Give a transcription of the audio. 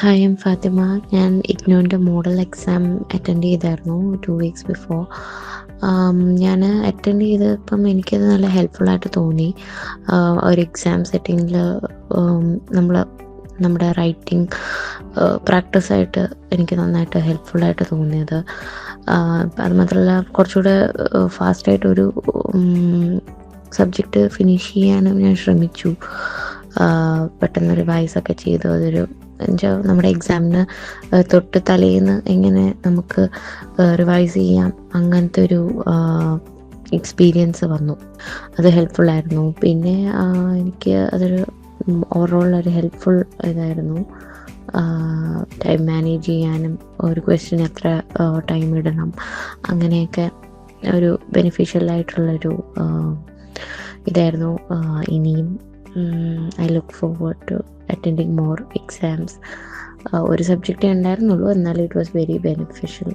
Hi M Fathima ഞാൻ ഇഗ്നോന്റെ model exam attend ചെയ്തായിരുന്നു ടു വീക്സ് ബിഫോർ ഞാൻ അറ്റൻഡ് ചെയ്തപ്പം എനിക്കത് നല്ല ഹെൽപ്ഫുള്ളായിട്ട് തോന്നി. ആഹ് ഒരു എക്സാം സെറ്റിങ്ങിൽ നമ്മൾ നമ്മുടെ റൈറ്റിംഗ് പ്രാക്ടീസായിട്ട് എനിക്ക് നന്നായിട്ട് ഹെൽപ്ഫുള്ളായിട്ട് തോന്നിയത്. ആഹ് അത് മാത്രമല്ല കുറച്ചുകൂടെ ഫാസ്റ്റായിട്ടൊരു സബ്ജക്റ്റ് ഫിനിഷ് ചെയ്യാനും ഞാൻ ശ്രമിച്ചു. പെട്ടെന്ന് റിവൈസൊക്കെ ചെയ്തു. അതൊരു എന്നുവെച്ചാൽ നമ്മുടെ എക്സാമിന് തൊട്ട് തലേന്ന് എങ്ങനെ നമുക്ക് റിവൈസ് ചെയ്യാം അങ്ങനത്തെ ഒരു എക്സ്പീരിയൻസ് വന്നു. അത് ഹെൽപ്ഫുള്ളായിരുന്നു പിന്നെ എനിക്ക് അതൊരു ഓവറോൾ ഒരു ഹെൽപ്ഫുൾ ഇതായിരുന്നു. ടൈം മാനേജ് ചെയ്യാനും ഒരു ക്വസ്റ്റ്യൻ എത്ര ടൈം ഇടണം അങ്ങനെയൊക്കെ ഒരു ബെനിഫിഷ്യൽ ആയിട്ടുള്ളൊരു ഇതായിരുന്നു. ഇനിയും I look forward to attending more exams ഒരു സബ്ജക്റ്റേ ഉണ്ടായിരുന്നുള്ളൂ. എന്നാലും ഇറ്റ് വാസ് വെരി ബെനിഫിഷ്യൽ